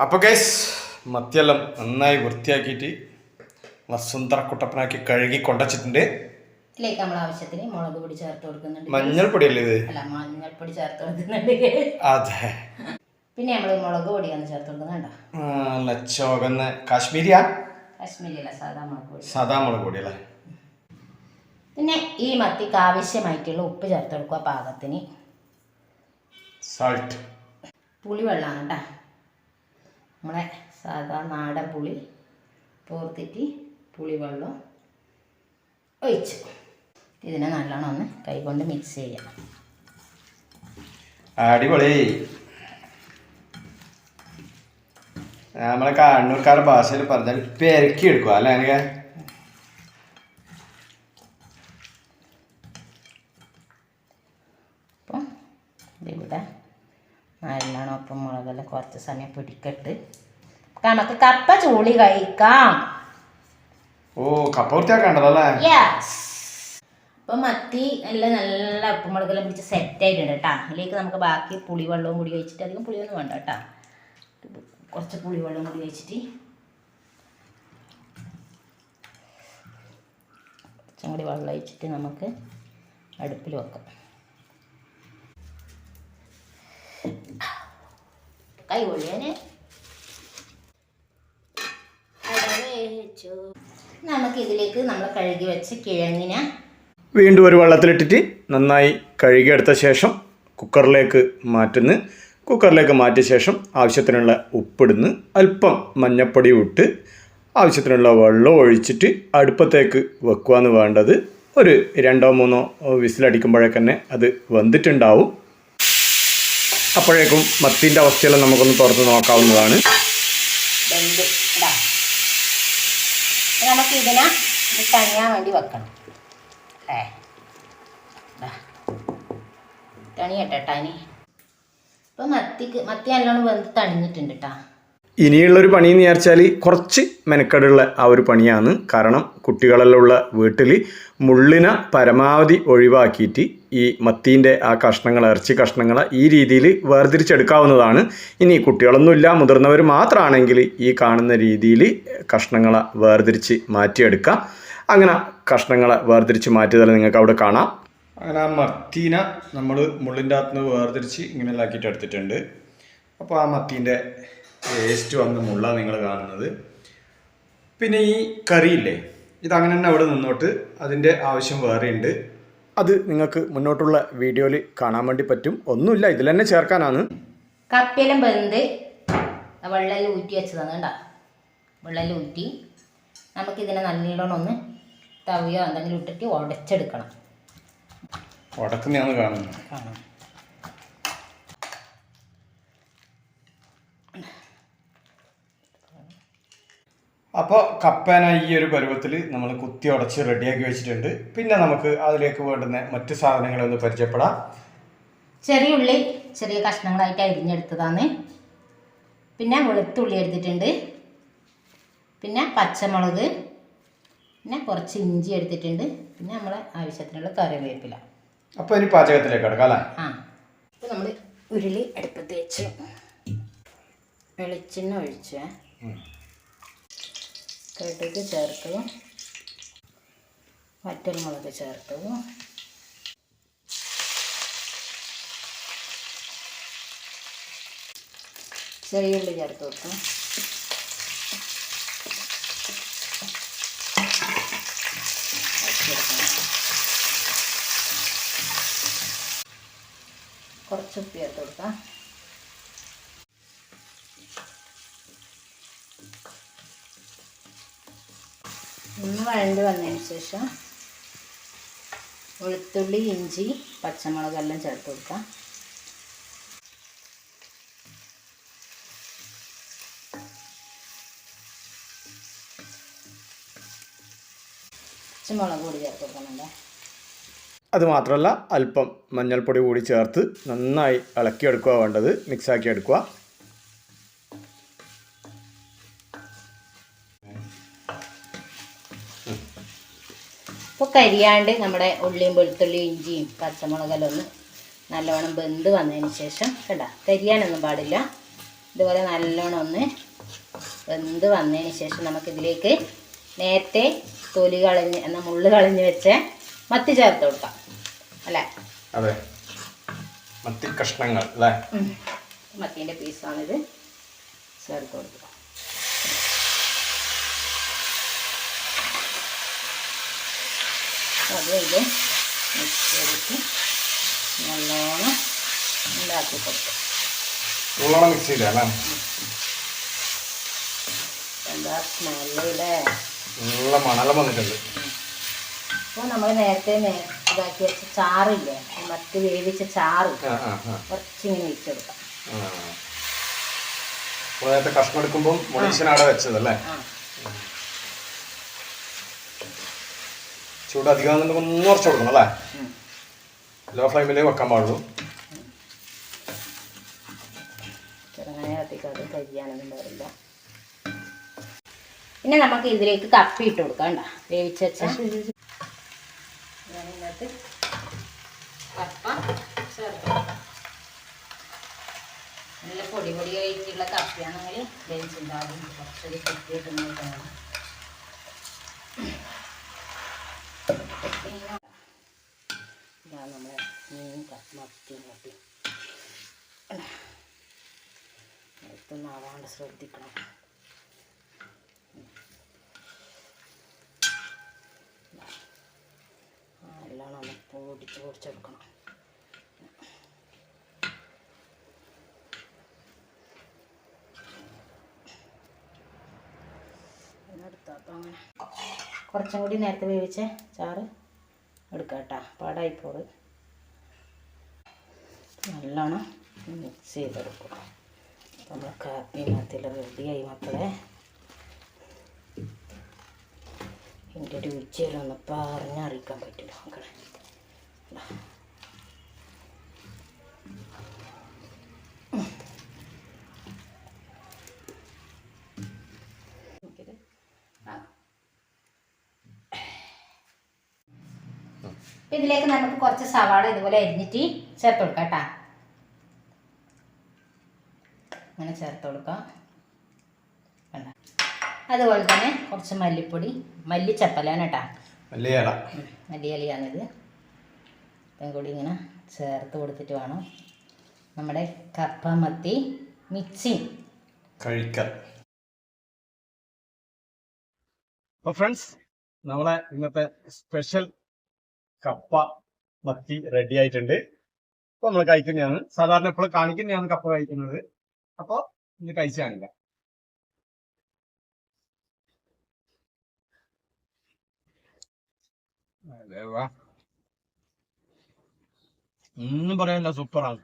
അപ്പോൾ ഗൈസ് മത്തിയെല്ലാം നന്നായി വൃത്തിയാക്കിയിട്ട് വസുന്ധര കുട്ടപ്പനാക്കി കഴുകി കൊണ്ടുവച്ചിട്ടുണ്ട് ഇതിലേക്ക് നമ്മൾ ആവശ്യത്തിന് മുളക് പൊടി ചേർത്ത് കൊടുക്കുന്നുണ്ട് മഞ്ഞൾപ്പൊടിയല്ലേ ഇത്? അല്ല മഞ്ഞൾപ്പൊടി ചേർത്ത് കൊടുക്കുന്നുണ്ട് അതെ. പിന്നെ നമ്മൾ മുളക് പൊടിയാണ് ചേർത്ത് കൊടുക്കുന്നുണ്ടോ നല്ല കാശ്മീരിയാ? അല്ല സാധാ മുളക് പൊടി. മുളക് പൊടി അല്ലേ പിന്നെ ഈ മത്തിക്ക് ആവശ്യമായിട്ടുള്ള ഉപ്പ് ചേർത്ത് കൊടുക്കുക പാകത്തിന്. സോൾട്ട് പുളി വെള്ളാണ് കേട്ടോ. നമ്മളെ സാധാ നാടൻ പുളി പോർത്തിട്ട് പുളി വെള്ളം ഒഴിച്ചു. ഇതിനെ നല്ലോണം ഒന്ന് കൈകൊണ്ട് മിക്സ് ചെയ്യാം. അടിപൊളി. നമ്മളെ കണ്ണൂർക്കാരുടെ ഭാഷയിൽ പറഞ്ഞാൽ പെരക്കി എടുക്കുക അല്ലേ അപ്പം ഇതിവിടെ നല്ലോണം ഉപ്പും മുളകെല്ലാം കുറച്ച് സമയം പിടിക്കട്ട്. നമുക്ക് കപ്പ ചൂളി കഴിക്കാം. ഓ കപ്പ അപ്പൊ മത്തി എല്ലാം നല്ല ഉപ്പുമുളകെല്ലാം പിടിച്ച് സെറ്റ് ആയിട്ടുണ്ട് കേട്ടോ അതിലേക്ക് നമുക്ക് ബാക്കി പുളിവെള്ളവും കൂടി ഒഴിച്ചിട്ട് അധികം പുളിയൊന്നും വേണ്ട കേട്ടോ കുറച്ച് പുളിവെള്ളം കൂടി ഒഴിച്ചിട്ട്. കുറച്ചും കൂടി വെള്ളം ഒഴിച്ചിട്ട് നമുക്ക് അടുപ്പിൽ വെക്കാം. കൈ കൊള്ളിയാന് നമുക്ക് ഇതിലേക്ക് നമ്മൾ കഴുകി വെച്ച് കിഴങ്ങിനെ വീണ്ടും ഒരു വെള്ളത്തിലിട്ടിട്ട് നന്നായി കഴുകിയെടുത്ത ശേഷം കുക്കറിലേക്ക് മാറ്റുന്നു. കുക്കറിലേക്ക് മാറ്റിയ ശേഷം ആവശ്യത്തിനുള്ള ഉപ്പിടുന്ന്. അല്പം മഞ്ഞപ്പൊടി ഇട്ട് ആവശ്യത്തിനുള്ള വെള്ളം ഒഴിച്ചിട്ട് അടുപ്പത്തേക്ക് വെക്കുകയെന്ന് വേണ്ടത്. ഒരു രണ്ടോ മൂന്നോ വിസിലടിക്കുമ്പോഴേക്കന്നെ അത് വെന്തിട്ടുണ്ടാവും. അപ്പോഴേക്കും മത്തിന്റെ അവസ്ഥയെല്ലാം നമുക്കൊന്ന് തുറന്ന് നോക്കാവുന്നതാണ്. നമുക്ക് ഇതിനെ ഇത് തണിയാൻ വേണ്ടി വെക്കണം. അല്ലേ. തണിയട്ടെ ടനി ഇപ്പം മത്തിക്ക് മത്തി നല്ലോണം വെന്ത് തണിഞ്ഞിട്ടുണ്ട് കേട്ടോ ഇനിയുള്ളൊരു പണി എന്ന് വിചാരിച്ചാൽ കുറച്ച് മെനക്കെടുള്ള ആ ഒരു പണിയാണ്. കാരണം കുട്ടികളെല്ലാം ഉള്ള വീട്ടിൽ മുള്ളിനെ പരമാവധി ഒഴിവാക്കിയിട്ട് ഈ മത്തീന്റെ ആ കഷ്ണങ്ങൾ ഇറച്ചി കഷ്ണങ്ങൾ ഈ രീതിയിൽ വേർതിരിച്ചെടുക്കാവുന്നതാണ്. ഇനി കുട്ടികളൊന്നുമില്ല മുതിർന്നവർ മാത്രമാണെങ്കിൽ ഈ കാണുന്ന രീതിയിൽ കഷ്ണങ്ങളെ വേർതിരിച്ച് മാറ്റിയെടുക്കാം അങ്ങനെ കഷ്ണങ്ങളെ വേർതിരിച്ച് മാറ്റിയതെല്ലാം നിങ്ങൾക്ക് അവിടെ കാണാം. അങ്ങനെ ആ മത്തീന നമ്മൾ മുള്ളിന്റെ അകത്തുനിന്ന് വേർതിരിച്ച് ഇങ്ങനെ ഇതാക്കിയിട്ട് എടുത്തിട്ടുണ്ട്. അപ്പോൾ ആ മത്തീന്റെ വേസ്റ്റ് വന്ന് മുള്ള നിങ്ങൾ കാണുന്നത്. പിന്നെ ഈ കറിയില്ലേ ഇതങ്ങനെ തന്നെ അവിടെ നിന്നോട്ട് അതിന്റെ ആവശ്യം വേറെയുണ്ട്. അത് നിങ്ങൾക്ക് മുന്നോട്ടുള്ള വീഡിയോയിൽ കാണാൻ വേണ്ടി പറ്റും. ഒന്നുമില്ല ഇതിൽ തന്നെ ചേർക്കാനാണ്. കപ്പയെല്ലാം വെന്ത് വെള്ളം ഊറ്റി വെച്ചതാണ് കേട്ടോ. വെള്ളം ഊറ്റി നമുക്കിതിനെ നല്ലോണം ഒന്ന് തവിയോ എന്തെങ്കിലും ഇട്ടിട്ട് ഉടച്ചെടുക്കണം. ഉടക്കുന്നതാണ് കാണുന്നത്. കാണാം. അപ്പോൾ കപ്പേന ഈ ഒരു പരുവത്തിൽ നമ്മൾ കുത്തി ഉടച്ച് റെഡിയാക്കി വെച്ചിട്ടുണ്ട്. പിന്നെ നമുക്ക് അതിലേക്ക് വേണ്ടുന്ന മറ്റു സാധനങ്ങളെ ഒന്ന് പരിചയപ്പെടാം. ചെറിയ ഉള്ളി ചെറിയ കഷ്ണങ്ങളായിട്ട് അരിഞ്ഞെടുത്തതാണ്. പിന്നെ വെളുത്തുള്ളി എടുത്തിട്ടുണ്ട്. പിന്നെ പച്ചമുളക് പിന്നെ കുറച്ച് ഇഞ്ചി എടുത്തിട്ടുണ്ട്. പിന്നെ നമ്മളെ ആവശ്യത്തിനുള്ള കറിവേപ്പില. അപ്പോൾ ഇനി പാചകത്തിലേക്ക് കിടക്കാം അല്ലേ? ആ. അപ്പോൾ നമ്മൾ ഉരുളി അടുപ്പത്ത് വെച്ച് വെളിച്ചെണ്ണ ഒഴിച്ച് കടുക് ചേർത്തു വറ്റൽമുളക് ചേർത്തു ചെറിയുള്ളി ചേർത്ത് വെക്കും കുറച്ച് ഉപ്പ് ചേർത്ത് കൊടുക്കാം. ഒന്ന് വഴണ്ട് വന്നതിന് ശേഷം വെളുത്തുള്ളി ഇഞ്ചി പച്ചമുളകെല്ലാം ചേർത്ത് കൊടുക്കാം. പച്ചമുളക് പൊടി ചേർത്ത് കൊടുക്കുന്നുണ്ട്. അത് മാത്രമല്ല അല്പം മഞ്ഞൾപ്പൊടി കൂടി ചേർത്ത് നന്നായി ഇളക്കിയെടുക്കുക വേണ്ടത്. മിക്സാക്കി എടുക്കുക ഇപ്പോൾ കരിയാണ്ട് നമ്മുടെ ഉള്ളിയും വെളുത്തുള്ളിയും ഇഞ്ചിയും പച്ചമുളകെല്ലാം ഒന്ന് നല്ലവണ്ണം വെന്ത് വന്നതിന് ശേഷം കേട്ടോ കരിയാനൊന്നും പാടില്ല. ഇതുപോലെ നല്ലോണം ഒന്ന് വെന്ത് വന്നതിന് ശേഷം നമുക്കിതിലേക്ക് നേരത്തെ തൊലി കളഞ്ഞ് എന്ന മുള്ള് കളഞ്ഞ് വെച്ച മത്തി ചേർത്ത് കൊടുക്കാം അല്ലേ? അതെ. മത്തി കഷ്ണങ്ങൾ അല്ലേ? മത്തീന്റെ പീസാണിത് ചേർത്ത് കൊടുക്കുക അത് ഇത് മിക്സ് ചെയ്തിട്ട് നല്ലോണം ഉണ്ടാക്കി കൊടുക്കും. നല്ലോണം മിക്സ് ചെയ്തേ എന്താ സ്മെല്ലേ നല്ല മണലം വന്നിട്ടുണ്ട്. അപ്പോൾ നമ്മൾ നേരത്തെ ഇതാക്കി വെച്ച ചാറില്ലേ? മറ്റ് വേവിച്ച ചാറ്. കുറച്ചിങ്ങനെ വെച്ചെടുക്കാം നേരത്തെ കഷ്ണം എടുക്കുമ്പോൾ മുളീശനാടെ വെച്ചതല്ലേ ആ ചൂട് അധികം ഒന്ന് കുറച്ച് കൊടുക്കണം അല്ലേ? ലോ ഫ്ലെയിമിലേ വെക്കാൻ പാടുള്ളൂ. ചെറുങ്ങനെ കത്തിക്കാതെ കരിയാനൊന്നും പാടില്ല. പിന്നെ നമുക്ക് ഇതിലേക്ക് കപ്പി ഇട്ട് കൊടുക്കാം കണ്ട വേവിച്ച് വെച്ച ഇതിനകത്ത് കപ്പ ചേർത്ത് നല്ല പൊടി പൊടി കഴിഞ്ഞിട്ടുള്ള കപ്പിയാണെങ്കിൽ വേവിച്ചിട്ടുണ്ടാകും കുറച്ചൊരു കപ്പിയിട്ട് നോക്കണം ഇതാ നമ്മുടെ മീൻ ക- മത്തി മത്തി. അടുത്തൊന്നും ആവാണ്ട് ശ്രദ്ധിക്കണം. എല്ലാം നമ്മൾ പൊടിച്ച് പൊടിച്ചെടുക്കണം. കുറച്ചും കൂടി നേരത്തെ വേവിച്ച ചാറ്. എടുക്കാം കേട്ടോ പാടായിപ്പോറ് നല്ലോണം മിക്സ് ചെയ്തെടുക്കും. നമ്മൾ കാപ്പി മത്തിൽ റെഡിയായി മക്കളെ. എന്റെ രുചിയിലൊന്ന് പറഞ്ഞറിയിക്കാൻ പറ്റില്ല മക്കളെ. ഇപ്പൊ ഇതിലേക്ക് നമുക്ക് കുറച്ച് സവാള ഇതുപോലെ അരിഞ്ഞിട്ട് ചേർത്ത് കൊടുക്കാം കേട്ടോ. അങ്ങനെ ചേർത്ത് കൊടുക്കാം. വേണ്ട അതുപോലെ തന്നെ കുറച്ച് മല്ലിപ്പൊടി മല്ലിച്ചപ്പലാണ് കേട്ടാ. ഉം, മല്ലിയിലയാണിത് ഇപ്പം കൂടി ഇങ്ങനെ ചേർത്ത് കൊടുത്തിട്ട് വേണം നമ്മുടെ കപ്പ മത്തി മിക്സിങ് കഴിക്കാം. അപ്പോൾ ഫ്രണ്ട്സ് നമ്മളെ ഇന്നത്തെ സ്പെഷ്യൽ കപ്പ മത്തി റെഡി ആയിട്ടുണ്ട്. അപ്പൊ നമ്മൾ കഴിക്കുന്നതാണ്. സാധാരണ എപ്പോഴും കാണിക്കുന്നതാണ് കപ്പ കഴിക്കുന്നത്. അപ്പൊ ഇന്ന് കഴിച്ചു കാണില്ല ഒന്നും പറയാനില്ല. സൂപ്പറാണ്.